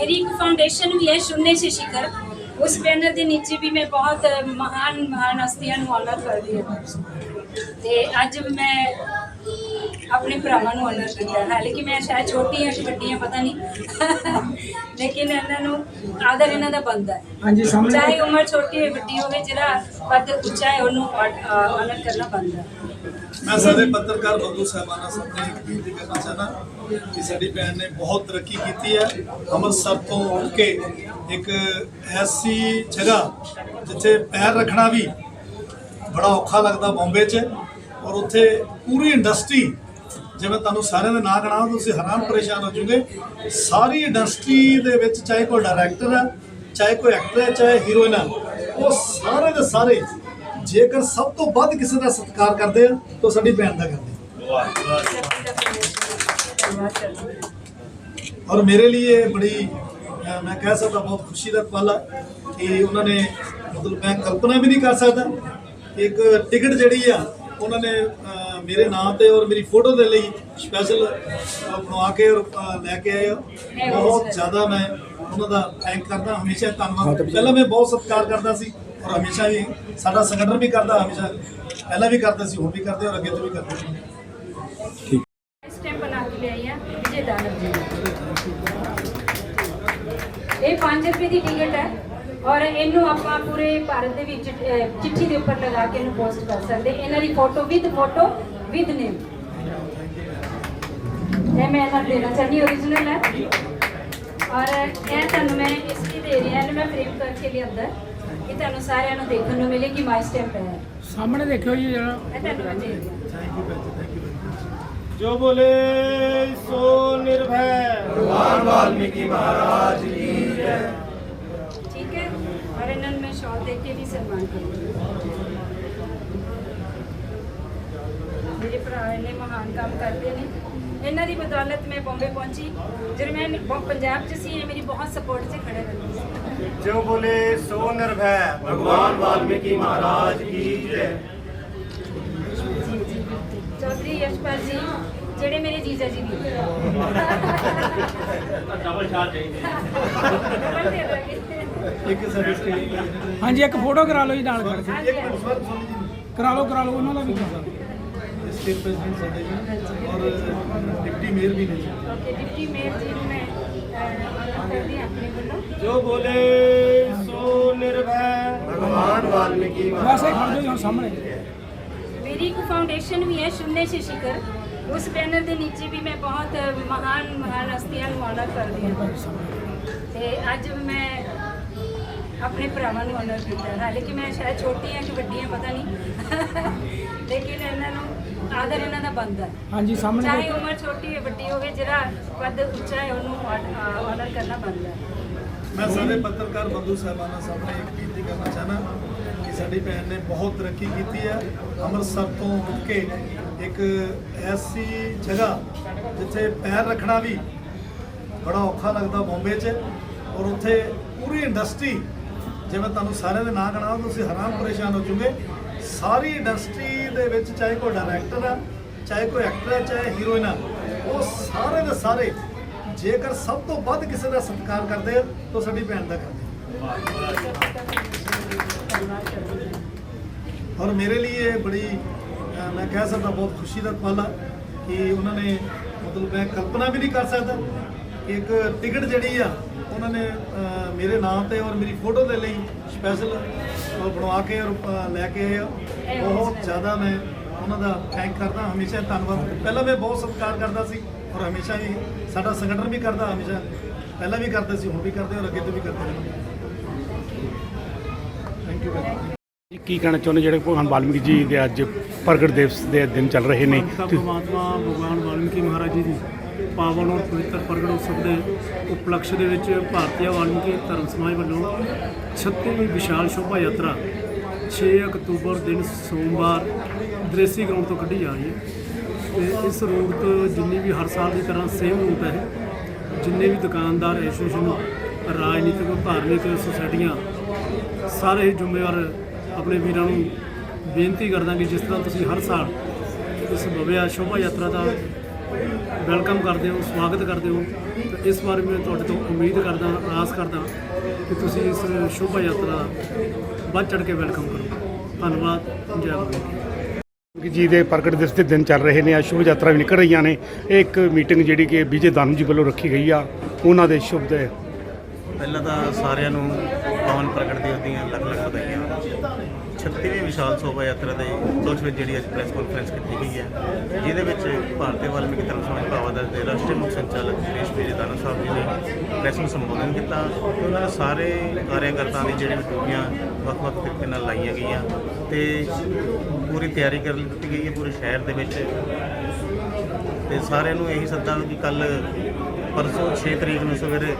Speaker 7: मेरी एक फाउंडेशन भी है शून्य से शिखर उस बैनर के नीचे भी मैं बहुत महान महान हस्तियों ऑनर करती हूँ तो अज मैं ਆਪਣੇ ਭਰਾਵਾਂ ਨੂੰ ਆਨਰ ਕੀਤਾ ਹਾਲੇ ਕਿ ਮੈਂ ਸ਼ਾਇਦ ਛੋਟੀ ਹਾਂ ਵੱਡੀ ਹਾਂ ਪਤਾ ਨਹੀਂ। ਲੇਕਿਨ ਇਹਨਾਂ ਨੂੰ ਆਦਰ ਇਹਨਾਂ ਦਾ ਬਣਦਾ ਹੈ।
Speaker 1: ਹਾਂਜੀ ਸਾਹਮਣੇ
Speaker 7: ਚਾਹੇ ਉਮਰ ਛੋਟੀ ਹੋਵੇ ਵੱਡੀ ਹੋਵੇ ਜਿਹੜਾ ਪਦ ਉੱਚਾ ਹੈ ਉਹਨੂੰ ਆਨਰ ਕਰਨਾ ਬਣਦਾ ਹੈ।
Speaker 5: ਮੈਂ ਸਾਰੇ ਪੱਤਰਕਾਰ ਬੰਧੂ ਸਾਹਿਬਾਨਾਂ ਸਾਹਮਣੇ ਇੱਕ ਬੇਨਤੀ ਕਰਨਾ ਚਾਹਨਾ ਕਿ ਸਾਡੀ ਭੈਣ ਨੇ ਬਹੁਤ ਤਰੱਕੀ ਕੀਤੀ ਹੈ। ਅੰਮ੍ਰਿਤਸਰ ਤੋਂ ਉੱਠ ਕੇ ਇੱਕ ਐਸੀ ਜਗ੍ਹਾ ਜਿੱਥੇ ਪੈਰ ਰੱਖਣਾ ਵੀ ਬੜਾ ਔਖਾ ਲੱਗਦਾ ਬੰਬੇ 'ਚ ਔਰ ਉੱਥੇ ਪੂਰੀ ਇੰਡਸਟਰੀ ਜੇ ਮੈਂ ਤੁਹਾਨੂੰ ਸਾਰਿਆਂ ਦੇ ਨਾਂ ਗਣਾਵਾਂ ਤੁਸੀਂ ਹੈਰਾਨ ਪਰੇਸ਼ਾਨ ਹੋ ਜੂਗੇ ਸਾਰੀ ਇੰਡਸਟਰੀ ਦੇ ਵਿੱਚ ਚਾਹੇ ਕੋਈ ਡਾਇਰੈਕਟਰ ਹੈ, ਚਾਹੇ ਕੋਈ ਐਕਟਰ ਹੈ, ਚਾਹੇ ਹੀਰੋਇਨ ਹੈ, ਉਹ ਸਾਰੇ ਦੇ ਸਾਰੇ ਜੇਕਰ ਸਭ ਤੋਂ ਵੱਧ ਕਿਸੇ ਦਾ ਸਤਿਕਾਰ ਕਰਦੇ ਆ, ਤਾਂ ਸਾਡੀ ਭੈਣ ਦਾ ਕਰਦੇ ਆ। ਔਰ ਮੇਰੇ ਲਈ ਇਹ ਬੜੀ ਮੈਂ ਕਹਿ ਸਕਦਾ ਬਹੁਤ ਖੁਸ਼ੀ ਦਾ ਪਲ ਹੈ ਕਿ ਉਹਨਾਂ ਨੇ, ਮਤਲਬ ਮੈਂ ਕਲਪਨਾ ਵੀ ਨਹੀਂ ਕਰ ਸਕਦਾ ਇੱਕ ਟਿਕਟ ਜਿਹੜੀ ਆ ਉਹਨਾਂ ਨੇ ਮੇਰੇ ਨਾਂ ਤੇ ਔਰ ਮੇਰੀ ਫੋਟੋ ਦੇ ਲਈ ਸਪੈਸ਼ਲ ਬਣਵਾ ਕੇ ਔਰ ਲੈ ਕੇ ਆਏ ਆ। ਬਹੁਤ ਜ਼ਿਆਦਾ ਮੈਂ ਉਹਨਾਂ ਦਾ ਥੈਂਕ ਕਰਦਾ ਹਮੇਸ਼ਾ ਧੰਨਵਾਦ। ਪਹਿਲਾਂ ਮੈਂ ਬਹੁਤ ਸਤਿਕਾਰ ਕਰਦਾ ਸੀ ਔਰ ਹਮੇਸ਼ਾ ਹੀ ਸਾਡਾ ਸੰਗਠਨ ਵੀ ਕਰਦਾ ਹਮੇਸ਼ਾ ਪਹਿਲਾਂ ਵੀ ਕਰਦੇ ਸੀ ਹੁਣ ਵੀ ਕਰਦੇ ਔਰ ਅੱਗੇ ਤੋਂ ਵੀ ਕਰਦੇ
Speaker 7: ਸਟੈਂਪ ਬਣਾ ਕੇ ਲਿਆਈ ਆ ਵਿਜੇ ਦਾਨਵ ਜੀ ਇਹ 5 ਰੁਪਏ ਦੀ ਟਿਕਟ ਹੈ। ਔਰ ਇਹਨੂੰ ਆਪਾਂ ਪੂਰੇ ਭਾਰਤ ਦੇ ਵਿੱਚ ਅਹ, ਚਿੱਠੀ ਦੇ ਉੱਪਰ ਲਗਾ ਕੇ ਇਹਨੂੰ ਪੋਸਟ ਕਰ ਸਕਦੇ ਇਹਨਾਂ ਦੀ photo with photo with name ਇਹ ਮੈਂ ਇਹਨਾਂ ਨੂੰ ਦੇਣਾ ਚਾਹੁੰਦੀ ਓਰੀਜਨਲ ਹੈ ਔਰ ਇਹ ਤੁਹਾਨੂੰ ਮੈਂ ਇਸ ਲਈ ਦੇ ਰਹੀ ਹਾਂ ਇਹਨੂੰ ਮੈਂ ਫਰੇਮ ਕਰਕੇ ਲਿਆਂਦਾ ਕਿ ਤੁਹਾਨੂੰ ਸਾਰਿਆਂ ਨੂੰ ਦੇਖਣ ਨੂੰ ਮਿਲੇ ਕਿ ਮਾਈ ਸਟੈਂਪ ਹੈ
Speaker 1: ਸਾਹਮਣੇ ਦੇਖਿਓ ਜੀ ਜਰਾ
Speaker 7: ਇਹ ਤੁਹਾਨੂੰ ਮੈਂ ਦੇ ਰਹੀ ਹਾਂ
Speaker 8: जो बोले सो निर्भय भगवान वाल्मीकि महाराज की
Speaker 7: ਇਹਨਾਂ ਦੀ ਬਦੌਲਤ ਮੈਂ ਬੰਬੇ ਪਹੁੰਚੀ ਜਦ ਮੈਂ ਪੰਜਾਬ 'ਚ ਸੀ ਇਹ ਮੇਰੀ ਬਹੁਤ ਸਪੋਰਟ 'ਚ ਖੜੇ ਰਹਿੰਦੇ
Speaker 8: ਜੋ ਬੋਲੇ ਸੋ ਨਿਰਭੈ। ਭਗਵਾਨ ਵਾਲਮੀਕੀ ਮਹਾਰਾਜ ਕੀ
Speaker 7: ਜੈ। ਚੌਧਰੀ ਯਸ਼ਪਾਲ ਜੀ ਜਿਹੜੇ ਮੇਰੇ ਜੀਜਾ ਜੀ ਦੀ
Speaker 6: ਡਬਲ ਸ਼ਾਟ ਚਾਹੀਦੀ
Speaker 7: ਡਬਲ
Speaker 5: ਇੱਕ ਸਰਵਿਸ ਕੇ
Speaker 1: ਹਾਂਜੀ ਇੱਕ ਫੋਟੋ ਕਰਾ ਲਓ ਜੀ ਨਾਲ ਖੜ ਕੇ
Speaker 7: ਹਾਂਜੀ
Speaker 5: ਇੱਕ ਮਿੰਟ ਸਰ ਸੁਣੋ ਜੀ
Speaker 1: ਕਰਾ ਲਓ ਕਰਾ ਲਓ ਉਹਨਾਂ ਦਾ ਵੀ ਕਰਾ ਲਓ
Speaker 5: ਸਟੇਟ ਪ੍ਰੈਜ਼ੀਡੈਂਟ ਸਾਡੇ ਜੀ ਔਰ ਡਿਪਟੀ ਮੇਅਰ ਵੀ ਨੇ ਜੀ
Speaker 7: ਓਕੇ ਡਿਪਟੀ ਮੇਅਰ ਜੀ ਨੂੰ ਮੈਂ ਆਨਰ ਕਰਦੀ ਹਾਂ ਆਪਣੇ ਵੱਲੋਂ
Speaker 8: जो बोले सो निर्भय भगवान वाल्मीकि
Speaker 1: ਵੈਸੇ
Speaker 8: महाराज
Speaker 1: ਖੜ ਜਾਓ ਜੀ ਸਾਹਮਣੇ
Speaker 7: मेरी एक फाउंडेशन भी है शून्य से शिखर उस बैनर के नीचे भी मैं बहुत महान महान हस्तियों ਨੂੰ ਆਨਰ ਕਰਦੀ ਹਾਂ ਤੇ ਅੱਜ ਮੈਂ ਆਪਣੇ ਭਰਾਵਾਂ ਨੂੰ ਆਨਰ ਕੀਤਾ। ਹਾਲੇ ਕਿ ਮੈਂ ਸ਼ਾਇਦ ਛੋਟੀ ਹਾਂ ਕਿ ਵੱਡੀ ਹਾਂ ਪਤਾ ਨਹੀਂ। ਲੇਕਿਨ ਇਹਨਾਂ ਨੂੰ ਆਦਰ ਇਹਨਾਂ ਦਾ ਬਣਦਾ। ਹੈ
Speaker 1: ਹਾਂਜੀ ਸਾਹਮਣੇ
Speaker 7: ਚਾਹੇ। ਉਮਰ ਛੋਟੀ ਹੋਵੇ ਵੱਡੀ ਹੋਵੇ ਜਿਹੜਾ ਪਦ ਉੱਚਾ ਹੈ ਉਹਨੂੰ ਆਨਰ ਕਰਨਾ ਬਣਦਾ। ਹੈ
Speaker 5: ਮੈਂ ਸਾਰੇ ਪੱਤਰਕਾਰ ਬੰਧੂ ਸਾਹਿਬਾਨਾਂ ਸਾਹਮਣੇ ਇੱਕ ਬੇਨਤੀ ਕਰਨਾ ਚਾਹਨਾ ਕਿ ਸਾਡੀ ਭੈਣ ਨੇ ਬਹੁਤ ਤਰੱਕੀ ਕੀਤੀ ਹੈ। ਅੰਮ੍ਰਿਤਸਰ ਤੋਂ ਉੱਠ ਕੇ ਇੱਕ ਐਸੀ ਜਗ੍ਹਾ ਜਿੱਥੇ ਪੈਰ ਰੱਖਣਾ ਵੀ ਬੜਾ ਔਖਾ ਲੱਗਦਾ ਬੰਬੇ 'ਚ ਔਰ ਉੱਥੇ ਪੂਰੀ ਇੰਡਸਟਰੀ ਜੇ ਮੈਂ ਤੁਹਾਨੂੰ ਸਾਰਿਆਂ ਦੇ ਨਾਂ ਗਣਾਵਾਂ ਤੁਸੀਂ ਹੈਰਾਨ ਪਰੇਸ਼ਾਨ ਹੋ ਜੂਗੇ ਸਾਰੀ ਇੰਡਸਟਰੀ ਦੇ ਵਿੱਚ ਚਾਹੇ ਕੋਈ ਡਾਇਰੈਕਟਰ ਆ, ਚਾਹੇ ਕੋਈ ਐਕਟਰ ਹੈ ਚਾਹੇ ਹੀਰੋਇਨ ਆ, ਉਹ ਸਾਰੇ ਦੇ ਸਾਰੇ ਜੇਕਰ ਸਭ ਤੋਂ ਵੱਧ ਕਿਸੇ ਦਾ ਸਤਿਕਾਰ ਕਰਦੇ ਆ, ਤਾਂ ਸਾਡੀ ਭੈਣ ਦਾ ਕਰਦੇ ਔਰ ਮੇਰੇ ਲਈ ਇਹ ਬੜੀ ਮੈਂ ਕਹਿ ਸਕਦਾ ਬਹੁਤ ਖੁਸ਼ੀ ਦਾ ਪਲ ਆ ਕਿ ਉਹਨਾਂ ਨੇ, ਮਤਲਬ ਮੈਂ ਕਲਪਨਾ ਵੀ ਨਹੀਂ ਕਰ ਸਕਦਾ ਇੱਕ ਟਿਕਟ ਜਿਹੜੀ ਆ ਉਹਨਾਂ ਨੇ ਮੇਰੇ ਨਾਂ ਤੇ ਔਰ ਮੇਰੀ ਫੋਟੋ ਦੇ ਲਈ ਸਪੈਸ਼ਲ ਬਣਵਾ ਕੇ ਔਰ ਲੈ ਕੇ ਆਏ ਆ। ਬਹੁਤ ਜ਼ਿਆਦਾ ਮੈਂ ਉਹਨਾਂ ਦਾ ਥੈਂਕ ਕਰਦਾ ਹਮੇਸ਼ਾ ਧੰਨਵਾਦ। ਪਹਿਲਾਂ ਮੈਂ ਬਹੁਤ ਸਤਿਕਾਰ ਕਰਦਾ ਸੀ ਔਰ ਹਮੇਸ਼ਾ ਹੀ ਸਾਡਾ ਸੰਗਠਨ ਵੀ ਕਰਦਾ ਹਮੇਸ਼ਾ ਪਹਿਲਾਂ ਵੀ ਕਰਦੇ ਸੀ ਹੁਣ ਵੀ ਕਰਦੇ ਔਰ ਅੱਗੇ ਤੋਂ ਵੀ ਕਰਦੇ ਰਹਾਂਗੇ
Speaker 9: ਜੀ, ਕੀ ਕਹਿਣਾ ਚਾਹੁੰਦੇ ਜਿਹੜੇ ਭਗਵਾਨ ਵਾਲਮੀਕੀ ਜੀ ਦੇ ਅੱਜ ਪ੍ਰਗਟ ਦਿਵਸ ਦੇ ਦਿਨ ਚੱਲ ਰਹੇ ਨੇ?
Speaker 2: ਪਰਮਾਤਮਾ ਭਗਵਾਨ ਵਾਲਮੀਕੀ ਮਹਾਰਾਜ ਜੀ ਦੀ। ਪਾਵਨ ਔਰ ਪਵਿੱਤਰ ਪ੍ਰਗਟ ਉਤਸਵ ਦੇ ਉਪਲਕਸ਼ ਦੇ ਵਿੱਚ ਭਾਰਤੀ ਵਾਲਮੀਕੀ ਧਰਮ ਸਮਾਜ ਵੱਲੋਂ 36ਵੀਂ ਵਿਸ਼ਾਲ ਸ਼ੋਭਾ ਯਾਤਰਾ 6 ਅਕਤੂਬਰ ਦਿਨ ਸੋਮਵਾਰ ਦ੍ਰੇਸੀ ਗਰਾਊਂਡ ਤੋਂ ਕੱਢੀ ਜਾ ਰਹੀ ਹੈ ਤੇ ਇਸ ਰੂਟ ਜਿੰਨੀ ਵੀ ਹਰ ਸਾਲ ਦੀ ਤਰ੍ਹਾਂ ਸੇਮ ਰੂਟ ਹੈ, ਜਿੰਨੇ ਵੀ ਦੁਕਾਨਦਾਰ, ਐਸੋਸੀਏਸ਼ਨ, ਰਾਜਨੀਤਿਕ, ਧਾਰਮਿਕ ਸੁਸਾਇਟੀਆਂ, ਸਾਰੇ ਹੀ ਜ਼ਿੰਮੇਵਾਰ ਆਪਣੇ ਵੀਰਾਂ ਨੂੰ ਬੇਨਤੀ ਕਰਦਾ ਕਿ ਜਿਸ ਤਰ੍ਹਾਂ ਤੁਸੀਂ ਹਰ ਸਾਲ ਇਸ ਭਵਿਆ ਸ਼ੋਭਾ ਯਾਤਰਾ ਦਾ ਵੈਲਕਮ ਕਰਦੇ ਹੋ ਸਵਾਗਤ ਕਰਦੇ ਹੋ। ਤੇ ਇਸ ਵਾਰ ਮੈਂ ਤੁਹਾਡੇ ਤੋਂ ਉਮੀਦ ਕਰਦਾ ਆਸ ਕਰਦਾ ਕਿ ਤੁਸੀਂ ਇਸ ਸ਼ੋਭਾ ਯਾਤਰਾ ਦਾ ਵੱਧ ਚੜ ਕੇ ਵੈਲਕਮ ਕਰੋ। ਧੰਨਵਾਦ ਜੈ ਗੁਰੂ
Speaker 9: ਕਿ ਜੀ ਦੇ ਪ੍ਰਗਟ ਦਿਵਸ ਦੇ ਦਿਨ ਚੱਲ ਰਹੇ ਨੇ ਅੱਜ ਸ਼ੁਭ ਯਾਤਰਾ ਵੀ ਨਿਕਲ ਰਹੀਆਂ ਨੇ। ਇਹ ਇੱਕ ਮੀਟਿੰਗ ਜਿਹੜੀ ਕਿ ਵਿਜੇ ਦਾਨੂ ਜੀ ਵੱਲੋਂ ਰੱਖੀ ਗਈ ਆ। ਉਹਨਾਂ ਦੇ ਸ਼ੁਭ ਦੇ।
Speaker 10: ਪਹਿਲਾਂ ਤਾਂ ਸਾਰਿਆਂ ਨੂੰ ਪਵਨ ਪ੍ਰਗਟ ਦਿਵਸ ਦੀਆਂ ਲੱਖ ਲੱਖ ਵਧਾਈਆਂ। 36ਵੀਂ ਵਿਸ਼ਾਲ ਸ਼ੋਭਾ ਯਾਤਰਾ ਦੇ ਕੁਝ ਵਿੱਚ ਜਿਹੜੀ ਅੱਜ ਪ੍ਰੈਸ ਕਾਨਫਰੰਸ ਕੀਤੀ ਗਈ ਹੈ, ਜਿਹਦੇ ਵਿੱਚ ਭਾਰਤੀ ਵਾਲਮੀਕੀ ਧਰਮ ਸਮਾਜ ਭਾਵਾਦਰ ਦੇ ਰਾਸ਼ਟਰੀ ਮੁੱਖ ਸੰਚਾਲਕ ਦਿਨੇਸ਼ ਵਿਜੇ ਦਾਨਾ ਸਾਹਿਬ ਜੀ ਨੇ ਪ੍ਰੈਸ ਨੂੰ ਸੰਬੋਧਨ ਕੀਤਾ ਤੇ ਉਹਨਾਂ ਨੇ ਸਾਰੇ ਕਾਰਿਆਕਰਤਾਵਾਂ ਦੀ ਜਿਹੜੀ ਡਿਊਟੀਆਂ ਵੱਖ-ਵੱਖ ਤਰੀਕੇ ਨਾਲ ਲਾਈਆਂ ਗਈਆਂ ਤੇ ਪੂਰੀ ਤਿਆਰੀ ਕਰ ਦਿੱਤੀ ਗਈ ਹੈ ਪੂਰੇ ਸ਼ਹਿਰ ਦੇ ਵਿੱਚ। ਤੇ ਸਾਰਿਆਂ ਨੂੰ ਇਹੀ ਸੱਦਾ ਕਿ ਕੱਲ ਪਰਸੋਂ 6 ਤਰੀਕ ਨੂੰ ਸਵੇਰੇ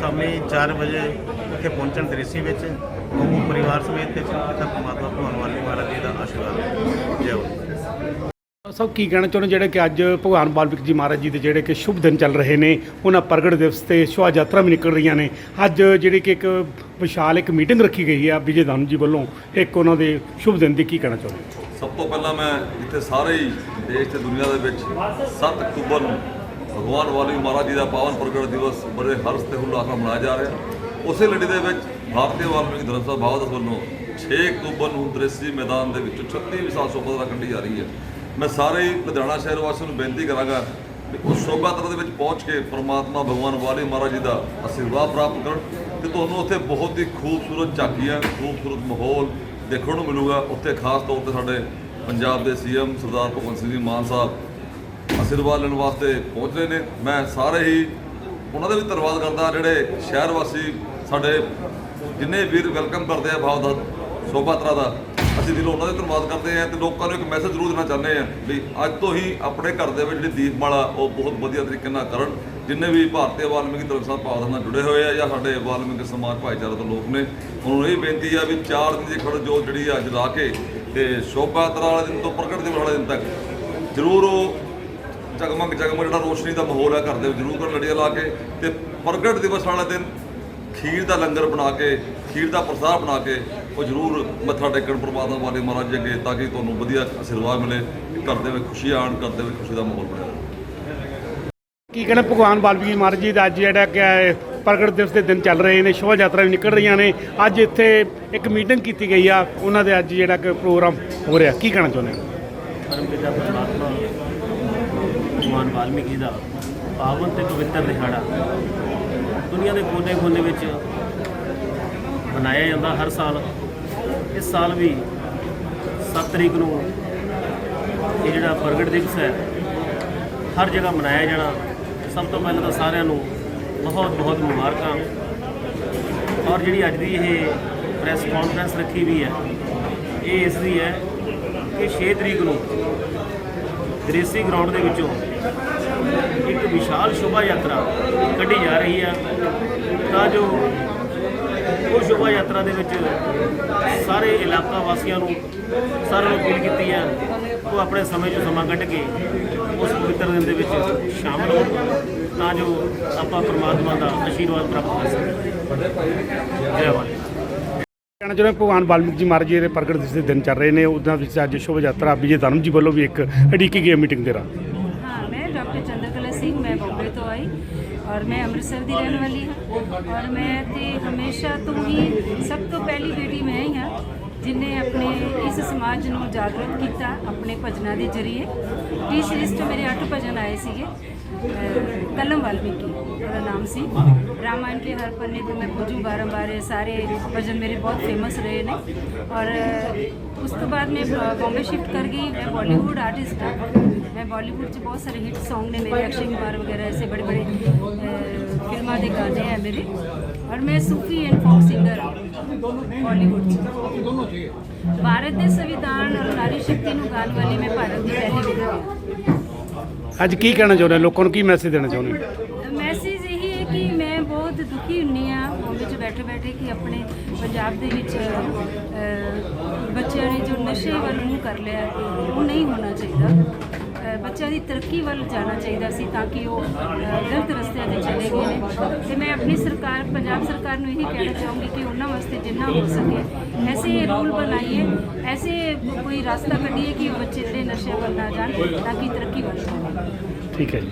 Speaker 10: ਸ਼ਾਮੀ 4 ਵਜੇ ਇੱਥੇ ਪਹੁੰਚਣ ਦ੍ਰਿਸ਼ੀ ਵਿੱਚ। ਪਰਿਵਾਰ ਸਮੇਤ ਤੇ ਪਿਤਾ ਪਰਮਾਤਮਾ ਭਗਵਾਨ ਵਾਲੀ ਮਹਾਰਾਜ ਜੀ ਦਾ ਆਸ਼ੀਰਵਾਦ ਜੈ ਹੋ
Speaker 9: ਸਭ ਕੀ ਕਹਿਣਾ ਚਾਹੁੰਦੇ ਜਿਹੜੇ ਕਿ ਅੱਜ ਭਗਵਾਨ ਵਾਲਮੀਕੀ ਜੀ ਮਹਾਰਾਜ ਜੀ ਦੇ ਜਿਹੜੇ ਕਿ ਸ਼ੁਭ ਦਿਨ ਚੱਲ ਰਹੇ ਨੇ ਉਹਨਾਂ ਪ੍ਰਗਟ ਦਿਵਸ ਤੇ ਸ਼ੋਭਾ ਯਾਤਰਾ ਵੀ ਨਿਕਲ ਰਹੀਆਂ ਨੇ। ਅੱਜ ਜਿਹੜੀ ਕਿ ਇੱਕ ਵਿਸ਼ਾਲ ਇੱਕ ਮੀਟਿੰਗ ਰੱਖੀ ਗਈ ਆ ਵਿਜੇ ਦਾਨੂ ਜੀ ਵੱਲੋਂ। ਇੱਕ ਉਹਨਾਂ ਦੇ ਸ਼ੁਭ ਦਿਨ ਦੀ ਕੀ ਕਹਿਣਾ ਚਾਹੁੰਦੇ
Speaker 11: ਸਭ ਤੋਂ ਪਹਿਲਾਂ ਮੈਂ ਇੱਥੇ ਸਾਰੇ ਹੀ ਦੇਸ਼ ਤੇ ਦੁਨੀਆ ਦੇ ਵਿੱਚ 7 ਅਕਤੂਬਰ ਨੂੰ ਭਗਵਾਨ ਵਾਲੀ ਮਹਾਰਾਜ ਜੀ ਦਾ ਪਾਵਨ ਪ੍ਰਗਟ ਦਿਵਸ ਬੜੇ ਹਰਸ਼ ਤੇ ਉਲਾਸ ਨਾਲ ਮਨਾਇਆ ਜਾ ਰਿਹਾ। ਉਸੇ ਲੜੀ ਦੇ ਵਿੱਚ ਭਾਰਤੀ ਵਾਲਮੀਕੀ ਧਰਮ ਸਭਾ ਭਾਵਤ ਵੱਲੋਂ 6 ਅਕਤੂਬਰ ਨੂੰ ਦ੍ਰਿਸ਼ੀ ਮੈਦਾਨ ਦੇ ਵਿੱਚ 36 ਵਿਸਾਲ ਸ਼ੋਭਾ ਦਾ ਕੱਢੀ ਜਾ ਰਹੀ ਹੈ। ਮੈਂ ਸਾਰੇ ਹੀ ਲੁਧਿਆਣਾ ਸ਼ਹਿਰ ਵਾਸੀਆਂ ਨੂੰ ਬੇਨਤੀ ਕਰਾਂਗਾ ਕਿ ਉਸ ਸ਼ੋਭਾ ਯਾਤਰਾ ਦੇ ਵਿੱਚ ਪਹੁੰਚ ਕੇ ਪ੍ਰਮਾਤਮਾ ਭਗਵਾਨ ਵਾਲੀ ਮਹਾਰਾਜ ਜੀ ਦਾ ਆਸ਼ੀਰਵਾਦ ਪ੍ਰਾਪਤ ਕਰਨ ਤੇ ਤੁਹਾਨੂੰ ਉੱਥੇ ਬਹੁਤ ਹੀ ਖੂਬਸੂਰਤ ਝਾਕੀਆਂ, ਖੂਬਸੂਰਤ ਮਾਹੌਲ ਦੇਖਣ ਨੂੰ ਮਿਲੂਗਾ। ਉੱਥੇ ਖਾਸ ਤੌਰ ਤੇ ਸਾਡੇ ਪੰਜਾਬ ਦੇ ਸੀਐਮ ਸਰਦਾਰ ਭਗਵੰਤ ਸਿੰਘ ਜੀ ਮਾਨ ਸਾਹਿਬ ਆਸ਼ੀਰਵਾਦ ਲੈਣ ਵਾਸਤੇ ਪਹੁੰਚ ਰਹੇ ਨੇ। ਮੈਂ ਸਾਰੇ ਹੀ ਉਹਨਾਂ ਦਾ ਵੀ ਧੰਨਵਾਦ ਕਰਦਾ, ਜਿਹੜੇ ਸ਼ਹਿਰ ਵਾਸੀ ਸਾਡੇ ਜਿੰਨੇ ਵੀਰ ਵੈਲਕਮ ਕਰਦੇ ਆ ਭਾਵ ਦਾ, ਸ਼ੋਭਾਤਰਾ ਦਾ, ਅਸੀਂ ਦਿਲੋਂ ਉਹਨਾਂ ਦਾ ਧੰਨਵਾਦ ਕਰਦੇ ਆ ਤੇ ਲੋਕਾਂ ਨੂੰ ਇੱਕ ਮੈਸੇਜ ਜ਼ਰੂਰ ਦੇਣਾ ਚਾਹੁੰਦੇ ਆ ਵੀ ਅੱਜ ਤੋਂ ਹੀ ਆਪਣੇ ਘਰ ਦੇ ਵਿੱਚ ਜਿਹੜੀ ਦੀਪਮਾਲਾ ਉਹ ਬਹੁਤ ਵਧੀਆ ਤਰੀਕੇ ਨਾਲ ਕਰਨ, ਜਿੰਨੇ ਵੀ ਭਾਰਤੀ ਵਾਲਮੀਕੀ ਧਰਮ ਸਭਾ ਭਾਵ ਨਾਲ ਜੁੜੇ ਹੋਏ ਆ ਜਾਂ ਸਾਡੇ ਵਾਲਮੀਕੀ ਸਮਾਜ ਭਾਈਚਾਰੇ ਤੋਂ ਲੋਕ ਨੇ, ਉਹਨਾਂ ਨੂੰ ਇਹ ਬੇਨਤੀ ਆ ਵੀ ਚਾਰ ਦਿਨ ਦੀ ਖੜ ਜੋ ਜਿਹੜੀ ਆ ਅੱਜ ਲਾ ਕੇ ਤੇ ਸ਼ੋਭਾਤਰਾ ਵਾਲੇ ਦਿਨ ਤੋਂ ਪ੍ਰਗਟ ਦਿਵਸ ਵਾਲੇ ਦਿਨ ਤੱਕ ਜ਼ਰੂਰ ਉਹ ਜਗਮਗ ਜਗਮਗ ਜਿਹੜਾ ਰੋਸ਼ਨੀ ਦਾ ਮਾਹੌਲ ਹੈ ਘਰ ਦੇ ਵਿੱਚ ਜ਼ਰੂਰ ਕਰ ਲੜੀਆਂ ਲਾ ਕੇ ਤੇ ਪ੍ਰਗਟ ਦਿਵਸ ਵਾਲੇ ਦਿਨ ਖੀਰ ਦਾ ਲੰਗਰ ਬਣਾ ਕੇ ਖੀਰ ਦਾ ਪ੍ਰਸਾਦ ਬਣਾ ਕੇ ਉਹ ਜ਼ਰੂਰ ਮੱਥਾ ਟੇਕਣ ਪ੍ਰਮਾਤਮਾ ਵਾਲੇ ਮਹਾਰਾਜ ਜੀ ਅੱਗੇ ਤਾਂ ਕਿ ਤੁਹਾਨੂੰ ਵਧੀਆ ਆਸ਼ੀਰਵਾਦ ਮਿਲੇ ਘਰ ਦੇ ਵਿੱਚ ਖੁਸ਼ੀ ਆਣ ਘਰ ਦੇ ਵਿੱਚ ਖੁਸ਼ੀ ਦਾ ਮਾਹੌਲ ਬਣੇ
Speaker 9: ਕੀ ਕਹਿਣਾ ਭਗਵਾਨ ਵਾਲਮੀਕੀ ਮਹਾਰਾਜ ਜੀ ਦਾ ਅੱਜ ਜਿਹੜਾ ਕਿ ਪ੍ਰਗਟ ਦਿਵਸ ਦੇ ਦਿਨ ਚੱਲ ਰਹੇ ਨੇ ਸ਼ੋਭਾ ਯਾਤਰਾ ਵੀ ਨਿਕਲ ਰਹੀਆਂ ਨੇ। ਅੱਜ ਇੱਥੇ ਇੱਕ ਮੀਟਿੰਗ ਕੀਤੀ ਗਈ ਆ ਉਹਨਾਂ ਦੇ ਅੱਜ ਜਿਹੜਾ ਕਿ ਪ੍ਰੋਗਰਾਮ ਹੋ ਰਿਹਾ। ਕੀ ਕਹਿਣਾ ਚਾਹੁੰਦੇ ਹੋ?
Speaker 10: ਪਿਤਾ ਪਰਮਾਤਮਾ ਭਗਵਾਨ ਵਾਲਮੀਕੀ ਦਾ ਪਾਵਨ ਤੇ ਪਵਿੱਤਰ ਦਿਹਾੜਾ। ਦੁਨੀਆ ਦੇ ਕੋਨੇ-ਕੋਨੇ ਵਿੱਚ ਮਨਾਇਆ ਜਾਂਦਾ ਹਰ ਸਾਲ। ਇਸ ਸਾਲ ਵੀ 7 ਤਰੀਕ ਨੂੰ ਇਹ ਜਿਹੜਾ ਪ੍ਰਗਟ ਦਿਵਸ ਹੈ, ਹਰ ਜਗ੍ਹਾ ਮਨਾਇਆ ਜਾਣਾ। ਸਭ ਤੋਂ ਪਹਿਲਾਂ ਤਾਂ ਸਾਰਿਆਂ ਨੂੰ ਬਹੁਤ ਬਹੁਤ ਮੁਬਾਰਕਾਂ। ਔਰ ਜਿਹੜੀ ਅੱਜ ਦੀ ਇਹ ਪ੍ਰੈਸ ਕਾਨਫਰੰਸ ਰੱਖੀ ਵੀ ਹੈ, ਇਹ ਇਸ ਲਈ ਹੈ ਕਿ 6 ਤਰੀਕ ਨੂੰ ਦ੍ਰੇਸੀ ਗਰਾਊਂਡ ਦੇ ਵਿੱਚੋਂ ਇੱਕ ਵਿਸ਼ਾਲ ਸ਼ੋਭਾ ਯਾਤਰਾ ਕੱਢੀ ਜਾ ਰਹੀ ਹੈ ਤਾਂ ਜੋ ਉਹ ਸ਼ੋਭਾ ਯਾਤਰਾ ਦੇ ਵਿੱਚ ਸਾਰੇ ਇਲਾਕਾ ਵਾਸੀਆਂ ਨੂੰ, ਸਾਰਿਆਂ ਨੂੰ ਅਪੀਲ ਕੀਤੀ ਹੈ ਉਹ ਆਪਣੇ ਸਮੇਂ 'ਚੋਂ ਸਮਾਂ ਕੱਢ ਕੇ ਉਸ ਪਵਿੱਤਰ ਦਿਨ ਦੇ ਵਿੱਚ ਸ਼ਾਮਲ ਹੋਣ, ਤਾਂ ਜੋ ਆਪਾਂ ਪ੍ਰਮਾਤਮਾ ਦਾ ਆਸ਼ੀਰਵਾਦ ਪ੍ਰਾਪਤ ਕਰ ਸਕੀਏ। ਜੈ ਵਾਹਿਗੁਰੂ
Speaker 9: ਕਹਿਣਾ ਚਾਹੁੰਦੇ ਭਗਵਾਨ ਵਾਲਮੀਕ ਜੀ ਮਹਾਰਾਜ ਜੀ ਦੇ ਪ੍ਰਗਟ ਦਿਵਸ ਦੇ ਦਿਨ ਚੱਲ ਰਹੇ ਨੇ ਉਹਨਾਂ ਵਿੱਚ ਅੱਜ ਸ਼ੋਭਾ ਯਾਤਰਾ, ਵਿਜੇ ਦਾਨੂ ਜੀ ਵੱਲੋਂ ਵੀ ਇੱਕ ਅਡੀਕੀ ਗਈ ਮੀਟਿੰਗ ਦੇ ਰਾ
Speaker 7: ਔਰ ਮੈਂ ਅੰਮ੍ਰਿਤਸਰ ਦੀ ਰਹਿਣ ਵਾਲੀ ਹਾਂ। ਔਰ ਮੈਂ ਤੇ ਹਮੇਸ਼ਾ ਤੋਂ ਹੀ ਸਭ ਤੋਂ ਪਹਿਲੀ ਬੇਟੀ ਮੈਂ ਹੀ ਹਾਂ। ਜਿਨੇ ਆਪਣੇ ਇਸ ਸਮਾਜ ਨੂੰ ਜਾਗਰੂਕ ਕੀਤਾ ਆਪਣੇ ਭਜਨਾਂ ਦੇ ਜ਼ਰੀਏ ਟੀ ਸੀਰੀਜ਼ ਤੋਂ ਮੇਰੇ 8 ਭਜਨ ਆਏ ਸੀਗੇ ਕਲਮ ਵਾਲਮੀਕੀ, ਉਹਦਾ ਨਾਮ ਸੀ। ਰਾਮਾਇਣ ਕੇ ਹਰ ਪੰਨੇ ਤੋਂ ਮੈਂ ਪੁੱਜੂ ਬਾਰੰਬਾਰ, ਇਹ ਸਾਰੇ ਭਜਨ ਮੇਰੇ ਬਹੁਤ ਫੇਮਸ ਰਹੇ ਨੇ। ਔਰ, ਉਸ ਤੋਂ ਬਾਅਦ ਮੈਂ ਬੰਬੇ ਸ਼ਿਫਟ ਕਰ ਗਈ, ਮੈਂ ਬਾਲੀਵੁੱਡ ਆਰਟਿਸਟ ਹਾਂ। ਮੈਂ ਬਾਲੀਵੁੱਡ 'ਚ ਬਹੁਤ ਸਾਰੇ ਹਿੱਟ Song ਨੇ ਮੇਰੇ, ਅਕਸ਼ੇ ਕੁਮਾਰ ਵਗੈਰਾ, ਐਸੇ ਬੜੇ ਬੜੇ ਫਿਲਮਾਂ ਦੇ ਗਾਣੇ ਆ ਮੇਰੇ। ਔਰ ਮੈਂ ਸੂਫੀ ਐਂਡ ਫੋਕ ਸਿੰਗਰ ਹਾਂ। ਬਾਲੀਵੁੱਡ 'ਚ ਭਾਰਤ ਦੇ ਸੰਵਿਧਾਨ ਔਰ ਨਾਰੀ ਸ਼ਕਤੀ ਨੂੰ ਗਾਣ ਵਾਲੀ ਮੈਂ ਭਾਰਤ ਦੀ ਪਹਿਲੀ ਵਿਧਵਾ ਹਾਂ
Speaker 9: ਅੱਜ ਕੀ ਕਹਿਣਾ ਚਾਹੁੰਦੇ ਲੋਕਾਂ ਨੂੰ ਕੀ ਮੈਸੇਜ ਦੇਣਾ ਚਾਹੁੰਦੇ
Speaker 7: ਮੈਸੇਜ ਇਹ ਹੈ ਕਿ ਮੈਂ ਬਹੁਤ ਦੁਖੀ ਹੁੰਨੀ ਆ ਬੰਬੇ 'ਚ ਬੈਠੇ ਬੈਠੇ ਕਿ ਆਪਣੇ ਪੰਜਾਬ ਦੇ ਵਿੱਚ ਬੱਚਿਆਂ ਨੇ ਜੋ ਨਸ਼ੇ ਵੱਲ ਮੂੰਹ ਕਰ ਲਿਆ ਉਹ ਨਹੀਂ ਹੋਣਾ ਚਾਹੀਦਾ ਬੱਚਿਆਂ ਦੀ ਤਰੱਕੀ ਵੱਲ ਜਾਣਾ ਚਾਹੀਦਾ ਸੀ ਤਾਂ ਕਿ ਉਹ ਗਲਤ ਰਸਤਿਆਂ ਤੇ ਚਲੇ ਗਏ ਨੇ। ਤੇ ਮੈਂ ਆਪਣੀ ਸਰਕਾਰ ਪੰਜਾਬ ਸਰਕਾਰ ਨੂੰ ਇਹੀ ਕਹਿਣਾ ਚਾਹੂੰਗੀ ਕਿ ਉਹਨਾਂ ਵਾਸਤੇ ਜਿੰਨਾ ਹੋ ਸਕੇ ਐਸੇ ਰੂਲ ਬਣਾਈਏ ਐਸੇ ਕੋਈ ਰਸਤਾ ਕੱਢੀਏ ਕਿ ਬੱਚੇ ਜਿਹੜੇ ਨਸ਼ੇ ਵੱਲ ਨਾ ਜਾਣ ਤਾਂ ਕਿ ਤਰੱਕੀ ਵੱਲ ਜਾਣ।
Speaker 9: ਠੀਕ ਹੈ ਜੀ।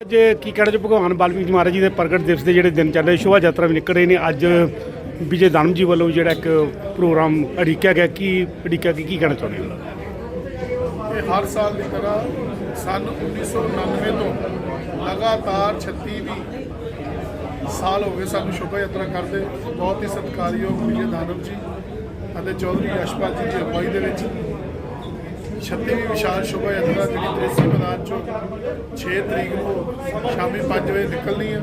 Speaker 9: ਅੱਜ ਕੀ ਕਹਿਣਾ ਚਾਹੋ ਭਗਵਾਨ ਵਾਲਮੀਕ ਜੀ ਮਹਾਰਾਜ ਜੀ ਦੇ ਪ੍ਰਗਟ ਦਿਵਸ ਦੇ ਜਿਹੜੇ ਦਿਨ ਚੱਲ ਰਹੇ ਸ਼ੋਭਾ ਯਾਤਰਾ ਵੀ ਨਿਕਲ ਰਹੇ ਨੇ। ਅੱਜ ਵਿਜੇ ਦਾਨਮ ਜੀ ਵੱਲੋਂ ਜਿਹੜਾ ਇੱਕ ਪ੍ਰੋਗਰਾਮ ਅੜਿੱਕਿਆ ਗਿਆ। ਕੀ ਅੜਿੱਕਿਆ ਕੀ ਕਹਿਣਾ ਚਾਹੁੰਦੇ ਹੋ?
Speaker 4: ਇਹ ਹਰ ਸਾਲ ਦੀ ਤਰ੍ਹਾਂ ਸਨ 1999 ਤੋਂ ਲਗਾਤਾਰ 36 ਵੀ ਸਾਲ ਹੋ ਗਏ ਸਾਨੂੰ ਸ਼ੋਭਾ ਯਾਤਰਾ ਕਰਦੇ। ਬਹੁਤ ਹੀ ਸਤਿਕਾਰਯੋਗ ਵਿਜੇ ਦਾਨਵ ਜੀ ਅਤੇ ਚੌਧਰੀ ਯਸ਼ਪਾਲ ਜੀ ਦੀ ਅਗਵਾਈ ਦੇ ਵਿੱਚ 36ਵੀਂ ਵਿਸ਼ਾਲ ਸ਼ੋਭਾ ਯਾਤਰਾ ਜਿਹੜੀ ਤ੍ਰਿਸੀ ਮੈਦਾਨ ਚੋਂ 6 ਤਰੀਕ ਨੂੰ ਸ਼ਾਮੀ 5 ਵਜੇ ਨਿਕਲਣੀ ਹੈ।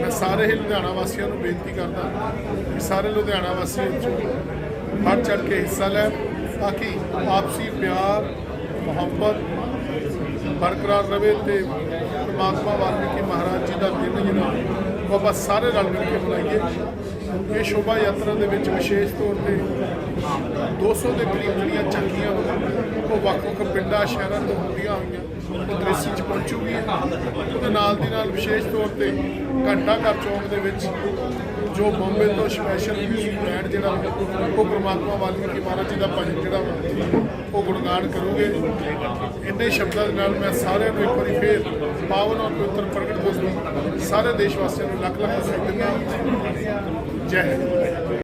Speaker 4: ਮੈਂ ਸਾਰੇ ਹੀ ਲੁਧਿਆਣਾ ਵਾਸੀਆਂ ਨੂੰ ਬੇਨਤੀ ਕਰਦਾ ਕਿ ਸਾਰੇ ਲੁਧਿਆਣਾ ਵਾਸੀ 'ਚੋਂ 'ਚ ਵੱਧ ਚੜ ਕੇ ਹਿੱਸਾ ਲੈਣ ਤਾਂ ਕਿ ਆਪਸੀ ਪਿਆਰ ਮੁਹੱਬਤ ਬਰਕਰਾਰ ਰਵੇ ਤੇ ਪਰਮਾਤਮਾ ਵਾਲਮੀਕੀ ਮਹਾਰਾਜ ਜੀ ਦਾ ਦਿਨ ਜਿਹੜਾ, ਉਹ ਆਪਾਂ ਸਾਰੇ ਰਲ ਮਿਲ ਕੇ ਮਨਾਈਏ। ਇਹ ਸ਼ੋਭਾ ਯਾਤਰਾ ਦੇ ਵਿੱਚ ਵਿਸ਼ੇਸ਼ ਤੌਰ ਤੇ 200 ਦੇ ਕਰੀਬ ਜਿਹੜੀਆਂ ਝਾਕੀਆਂ ਉਹ ਵੱਖ-ਵੱਖ ਪਿੰਡਾਂ, ਸ਼ਹਿਰਾਂ ਤੋਂ ਹੁੰਦੀਆਂ ਹੋਈਆਂ, ਉਹ ਚ ਪਹੁੰਚੂਗੀਆਂ ਉਹਦੇ ਨਾਲ ਦੀ ਨਾਲ ਵਿਸ਼ੇਸ਼ ਤੌਰ ਤੇ ਘੰਟਾ ਘਰ ਚੌਂਕ ਦੇ ਵਿੱਚ ਜੋ ਬੰਬੇ ਤੋਂ ਸਪੈਸ਼ਲ ਮਿਊਜ਼ਿਕ ਬੈਂਡ ਜਿਹੜਾ ਉਹ ਪ੍ਰਮਾਤਮਾ ਵਾਲਮੀਕੀ ਮਹਾਰਾਜ ਜੀ ਦਾ ਭਜਨ ਜਿਹੜਾ ਵਾ, ਉਹ ਗੁਣਗਾਨ ਕਰੂਗੇ। ਇੰਨੇ ਸ਼ਬਦਾਂ ਦੇ ਨਾਲ ਮੈਂ ਸਾਰਿਆਂ ਨੂੰ ਇੱਕ ਵਾਰੀ ਫੇਰ ਪਾਵਨ ਔਰ ਪਵਿੱਤਰ ਪ੍ਰਗਟ ਦਿਵਸ ਦੀ ਸਾਰੇ ਦੇਸ਼ ਵਾਸੀਆਂ ਨੂੰ ਲੱਖ ਲੱਖ ਵਧਾਈਆਂ ਜੈ ਹਿੰਦ।